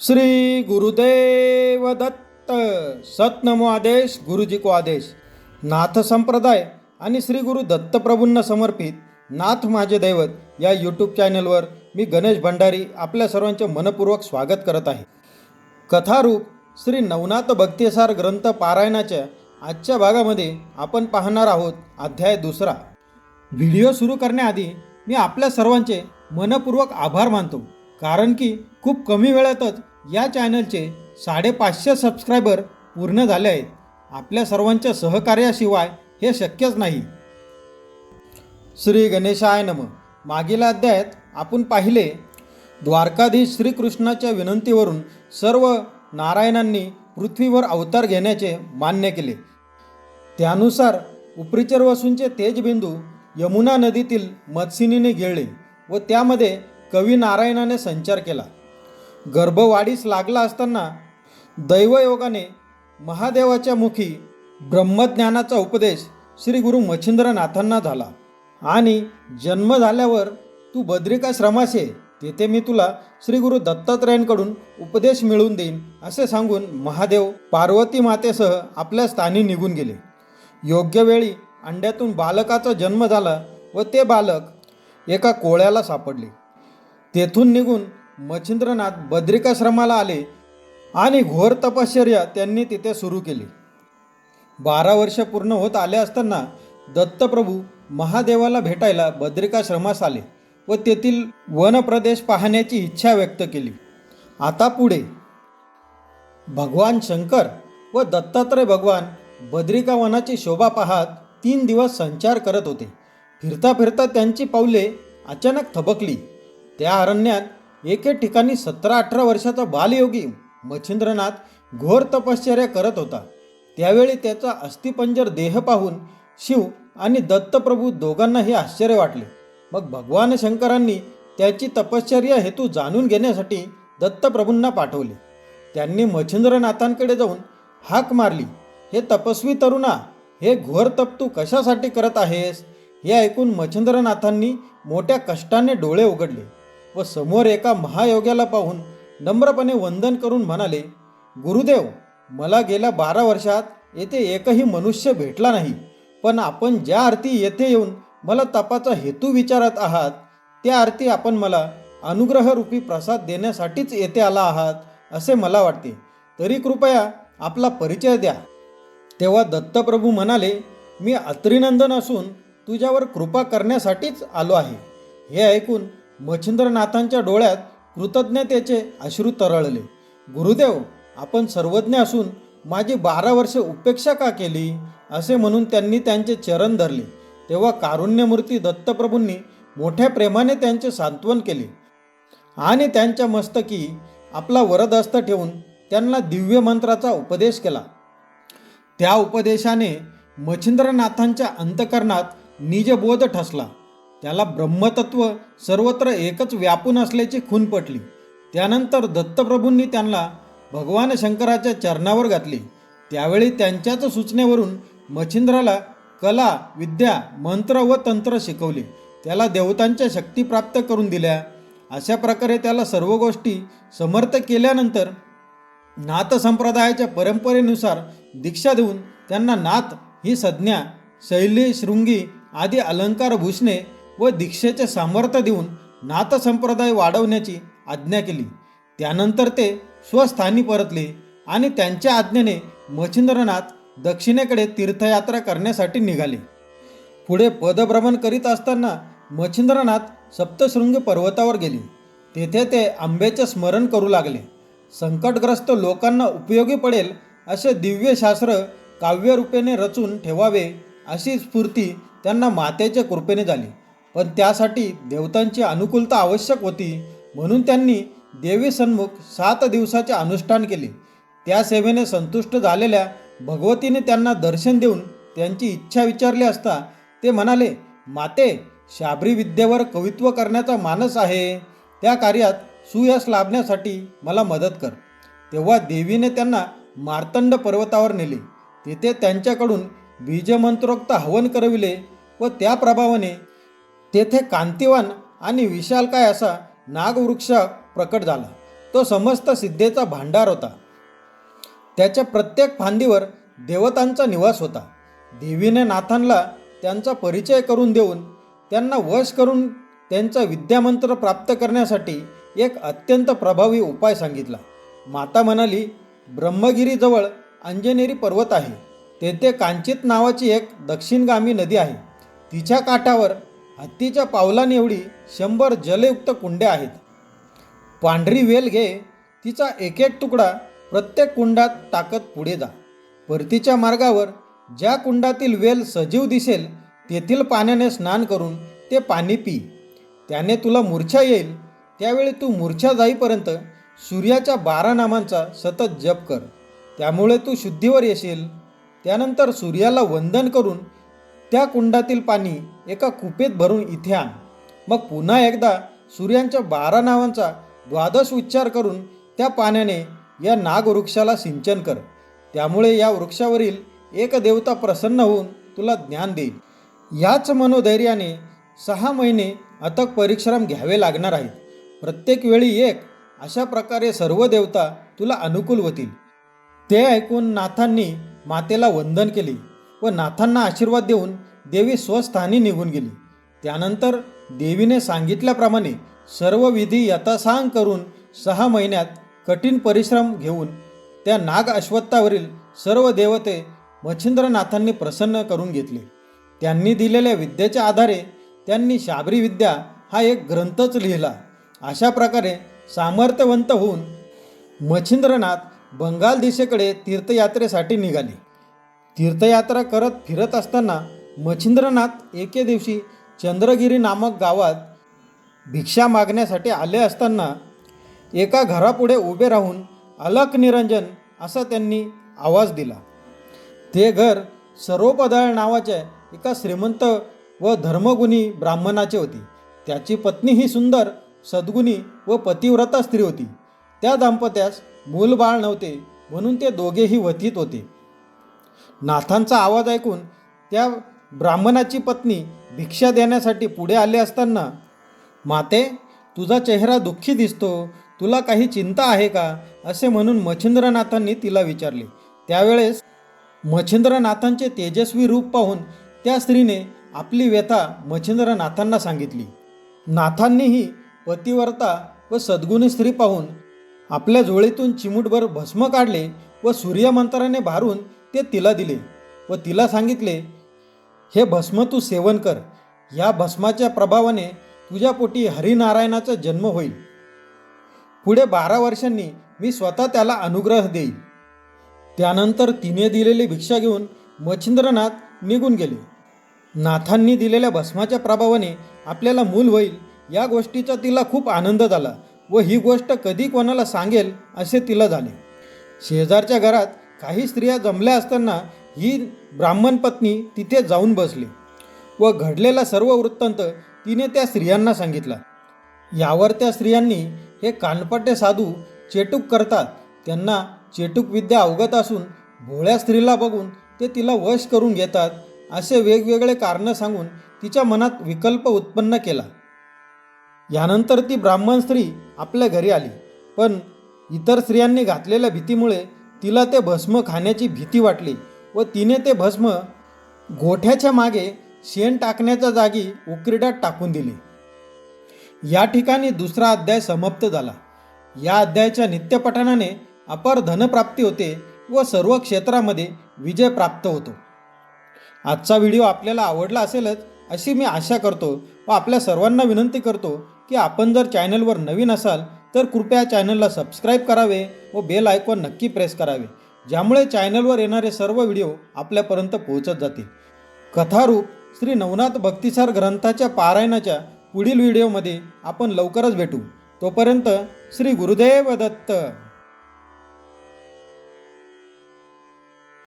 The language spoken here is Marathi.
श्री गुरुदेव दत्त सतनमो आदेश गुरुजी को आदेश. नाथ संप्रदाय आणि श्री गुरु दत्तप्रभूंना समर्पित नाथ माझे दैवत या यूट्यूब चॅनलवर मी गणेश भंडारी आपल्या सर्वांचे मनपूर्वक स्वागत करत आहे. कथारूप श्री नवनाथ भक्तिसार ग्रंथ पारायणाच्या आजच्या भागामध्ये आपण पाहणार आहोत अध्याय दुसरा. व्हिडिओ सुरू करण्याआधी मी आपल्या सर्वांचे मनपूर्वक आभार मानतो. कारण की खूप कमी वेळातच या चॅनलचे साडेपाचशे सबस्क्रायबर पूर्ण झाले आहेत. आपल्या सर्वांच्या सहकार्याशिवाय हे शक्यच नाही. श्री गणेशाय नम. मागील अध्यायात आपण पाहिले द्वारकाधीश श्रीकृष्णाच्या विनंतीवरून सर्व नारायणांनी पृथ्वीवर अवतार घेण्याचे मान्य केले. त्यानुसार उपरिचर वसूंचे तेजबिंदू यमुना नदीतील मत्सिनीने गिळले व त्यामध्ये कवी नारायणाने संचार केला. गर्भवाढीस लागला असताना दैवयोगाने महादेवाच्या मुखी ब्रह्मज्ञानाचा उपदेश श्री गुरु मच्छिंद्रनाथांना झाला. आणि जन्म झाल्यावर तू बद्रिकाश्रमास ये तेथे मी तुला श्री गुरु दत्तात्रयांकडून उपदेश मिळवून देईन असे सांगून महादेव पार्वती मातेसह आपल्या स्थानी निघून गेले. योग्य वेळी अंड्यातून बालकाचा जन्म झाला व ते बालक एका कोळ्याला सापडले. तेथून निघून मच्छिंद्रनाथ बद्रिकाश्रमाला आले आणि घोर तपश्चर्या त्यांनी तिथे सुरू केली. बारा वर्ष पूर्ण होत आले असताना दत्तप्रभू महादेवाला भेटायला बद्रिकाश्रमास आले व तेथील वनप्रदेश पाहण्याची इच्छा व्यक्त केली. आता पुढे भगवान शंकर व दत्तात्रय भगवान बद्रिका वनाची शोभा पाहत तीन दिवस संचार करत होते. फिरता फिरता त्यांची पावले अचानक थबकली. त्या अरण्यात एके ठिकाणी सतरा अठरा वर्षाचा बालयोगी मच्छिंद्रनाथ घोर तपश्चर्या करत होता. त्यावेळी त्याचा अस्थिपंजर देह पाहून शिव आणि दत्तप्रभू दोघांनाही आश्चर्य वाटले. मग भगवान शंकरांनी त्याची तपश्चर्या हेतू जाणून घेण्यासाठी दत्तप्रभूंना पाठवले. त्यांनी मच्छिंद्रनाथांकडे जाऊन हाक मारली हे तपस्वी तरुणा हे घोर तप तू कशासाठी करत आहेस? हे ऐकून मच्छिंद्रनाथांनी मोठ्या कष्टाने डोळे उघडले. व समोर एका महायोग्याला पाहून नम्रपणे वंदन करून म्हणाले गुरुदेव मला गेल्या बारा वर्षात येथे एकही मनुष्य भेटला नाही पण आपण ज्या अर्थी येथे येऊन मला तपाचा हेतू विचारत आहात त्या अर्थी आपण मला अनुग्रहरूपी प्रसाद देण्यासाठीच येथे आला आहात असे मला वाटते. तरी कृपया आपला परिचय द्या. तेव्हा दत्तप्रभू म्हणाले मी अत्रिनंदन असून तुझ्यावर कृपा करण्यासाठीच आलो आहे. हे ऐकून मच्छिंद्रनाथांच्या डोळ्यात कृतज्ञतेचे अश्रू तरळले. गुरुदेव आपण सर्वज्ञ असून माझी बारा वर्षे उपेक्षा का केली? असे म्हणून त्यांनी त्यांचे चरण धरले. तेव्हा कारुण्यमूर्ती दत्तप्रभूंनी मोठ्या प्रेमाने त्यांचे सांत्वन केले. आणि त्यांच्या मस्तकी आपला वरदहस्त ठेवून त्यांना दिव्य मंत्राचा उपदेश केला. त्या उपदेशाने मच्छिंद्रनाथांच्या अंतकरणात निजबोध ठसला. त्याला ब्रह्मतत्व सर्वत्र एकच व्यापून असल्याची खून पटली. त्यानंतर दत्तप्रभूंनी त्यांना भगवान शंकराच्या चरणावर घातले. त्यावेळी त्यांच्याच सूचनेवरून मच्छिंद्राला कला विद्या मंत्र व तंत्र शिकवले. त्याला देवतांच्या शक्ती प्राप्त करून दिल्या. अशा प्रकारे त्याला सर्व गोष्टी समर्थ केल्यानंतर नाथ संप्रदायाच्या परंपरेनुसार दीक्षा देऊन त्यांना नाथ ही संज्ञा शैली शृंगी आदी अलंकार भूषणे व दीक्षेचे सामर्थ्य देऊन नाथसंप्रदाय वाढवण्याची आज्ञा केली. त्यानंतर ते स्वस्थानी परतले आणि त्यांच्या आज्ञेने मच्छिंद्रनाथ दक्षिणेकडे तीर्थयात्रा करण्यासाठी निघाले. पुढे पदभ्रमण करीत असताना मच्छिंद्रनाथ सप्तशृंगी पर्वतावर गेले. तेथे ते आंब्याचे स्मरण करू लागले. संकटग्रस्त लोकांना उपयोगी पडेल असे दिव्यशास्त्र काव्यरूपेने रचून ठेवावे अशी स्फूर्ती त्यांना मातेच्या कृपेने झाली. पण त्यासाठी देवतांची अनुकूलता आवश्यक होती. म्हणून त्यांनी देवी सन्मुख सात दिवसाचे अनुष्ठान केले. त्या सेवेने संतुष्ट झालेल्या भगवतीने त्यांना दर्शन देऊन त्यांची इच्छा विचारली असता ते म्हणाले माते शाबरी विद्येवर कवित्व करण्याचा मानस आहे. त्या कार्यात सुयश लाभण्यासाठी मला मदत कर. तेव्हा देवीने त्यांना मार्तंड पर्वतावर नेले. तेथे त्यांच्याकडून बीजमंत्रोक्त हवन करविले व त्या प्रभावाने तेथे कांतिवान आणि विशालकाय असा नागवृक्ष प्रकट झाला. तो समस्त सिद्धेचा भांडार होता. त्याच्या प्रत्येक फांदीवर देवतांचा निवास होता. देवीने नाथांना त्यांचा परिचय करून देऊन त्यांना वश करून त्यांचा विद्यामंत्र प्राप्त करण्यासाठी एक अत्यंत प्रभावी उपाय सांगितला. माता म्हणाली ब्रह्मगिरीजवळ अंजनेरी पर्वत आहे. तेथे कांचित नावाची एक दक्षिणगामी नदी आहे. तिच्या काठावर हत्तीच्या पावलाने एवढी शंभर जलयुक्त कुंड्या आहेत. पांढरी वेल घे तिचा एक एक तुकडा प्रत्येक कुंडात टाकत पुढे जा. परतीच्या मार्गावर ज्या कुंडातील वेल सजीव दिसेल तेथील पाण्याने स्नान करून ते पाणी पी. त्याने तुला मूर्छा येईल. त्यावेळी तू मूर्छा जाईपर्यंत सूर्याच्या बारा नामांचा सतत जप कर. त्यामुळे तू शुद्धीवर येशील. त्यानंतर सूर्याला वंदन करून त्या कुंडातील पाणी एका कुपेत भरून इथे आण. मग पुन्हा एकदा सूर्यांच्या बारा नावांचा द्वादश उच्चार करून त्या पाण्याने या नागवृक्षाला सिंचन कर. त्यामुळे या वृक्षावरील एक देवता प्रसन्न होऊन तुला ज्ञान देईल. याच मनोधैर्याने सहा महिने अथक परिश्रम घ्यावे लागणार आहेत. प्रत्येक वेळी एक अशा प्रकारे सर्व देवता तुला अनुकूल होतील. ते ऐकून नाथांनी मातेला वंदन केले. व नाथांना आशीर्वाद देऊन देवी स्वस्थानी निघून गेली. त्यानंतर देवीने सांगितल्याप्रमाणे सर्व विधी यथासांग करून सहा महिन्यात कठीण परिश्रम घेऊन त्या नाग अश्वत्थावरील सर्व देवते मच्छिंद्रनाथांनी प्रसन्न करून घेतले. त्यांनी दिलेल्या विद्येच्या आधारे त्यांनी शाबरी विद्या हा एक ग्रंथच लिहिला. अशा प्रकारे सामर्थ्यवंत होऊन मच्छिंद्रनाथ बंगाल दिशेकडे तीर्थयात्रेसाठी निघाले. तीर्थयात्रा करत फिरत असताना मच्छिंद्रनाथ एके दिवशी चंद्रगिरी नामक गावात भिक्षा मागण्यासाठी आले असताना एका घरापुढे उभे राहून अलक निरंजन असा त्यांनी आवाज दिला. ते घर सर्वपदाळ नावाच्या एका श्रीमंत व धर्मगुणी ब्राह्मणाचे होते. त्याची पत्नी ही सुंदर सद्गुणी व पतिव्रता स्त्री होती. त्या दाम्पत्यास मूलबाळ नव्हते म्हणून ते दोघेही वतीत होते. नाथांचा आवाज ऐकून त्या ब्राह्मणाची पत्नी भिक्षा देण्यासाठी पुढे आले असताना माते तुझा चेहरा दुःखी दिसतो. तुला काही चिंता आहे का? असे म्हणून मच्छिंद्रनाथांनी तिला विचारले. त्यावेळेस मच्छिंद्रनाथांचे तेजस्वी रूप पाहून त्या स्त्रीने आपली व्यथा मच्छिंद्रनाथांना सांगितली. नाथांनीही पतिवर्ता व सद्गुणी स्त्री पाहून आपल्या झोळीतून चिमूटभर भस्म काढले व सूर्यमंत्राने भारून ते तिला दिले व तिला सांगितले हे भस्म तू सेवन कर. या भस्माच्या प्रभावाने तुझ्या पोटी हरिनारायणाचा जन्म होईल. पुढे बारा वर्षांनी मी स्वतः त्याला अनुग्रह देईल. त्यानंतर तिने दिलेली भिक्षा घेऊन मच्छिंद्रनाथ निघून गेले. नाथांनी दिलेल्या भस्माच्या प्रभावाने आपल्याला मूल होईल या गोष्टीचा तिला खूप आनंद झाला व ही गोष्ट कधी कोणाला सांगेल असे तिला झाले. शेजारच्या घरात काही स्त्रिया जमल्या असताना ही ब्राह्मण पत्नी तिथे जाऊन बसली व घडलेला सर्व वृत्तांत तिने त्या स्त्रियांना सांगितला. यावर त्या स्त्रियांनी हे कानपट्टे साधू चेटूक करतात. त्यांना चेटूक विद्या अवगत असून भोळ्या स्त्रीला बघून ते तिला वश करून घेतात असे वेगवेगळे कारणं सांगून तिच्या मनात विकल्प उत्पन्न केला. यानंतर ती ब्राह्मण स्त्री आपल्या घरी आली. पण इतर स्त्रियांनी घातलेल्या भीतीमुळे तिला ते भस्म खाण्याची भीती वाटली व तिने ते भस्म गोठ्याच्या मागे शेण टाकण्याच्या जागी उकिरड्यात टाकून दिले. या ठिकाणी दुसरा अध्याय समाप्त झाला. या अध्यायाच्या नित्यपठनाने अपार धनप्राप्ती होते व सर्व क्षेत्रामध्ये विजय प्राप्त होतो. आजचा व्हिडिओ आपल्याला आवडला असेलच अशी मी आशा करतो व आपल्या सर्वांना विनंती करतो की आपण जर चॅनलवर नवीन असाल तर कृपया चॅनलला सबस्क्राईब करावे व बेल आयकॉन नक्की प्रेस करावे ज्यामुळे चॅनलवर येणारे सर्व व्हिडिओ आपल्यापर्यंत पोहोचत जातील. कथारूप श्री नवनाथ भक्तिसार ग्रंथाच्या पारायणाच्या पुढील व्हिडिओमध्ये आपण लवकरच भेटू. तोपर्यंत श्री गुरुदेव दत्त.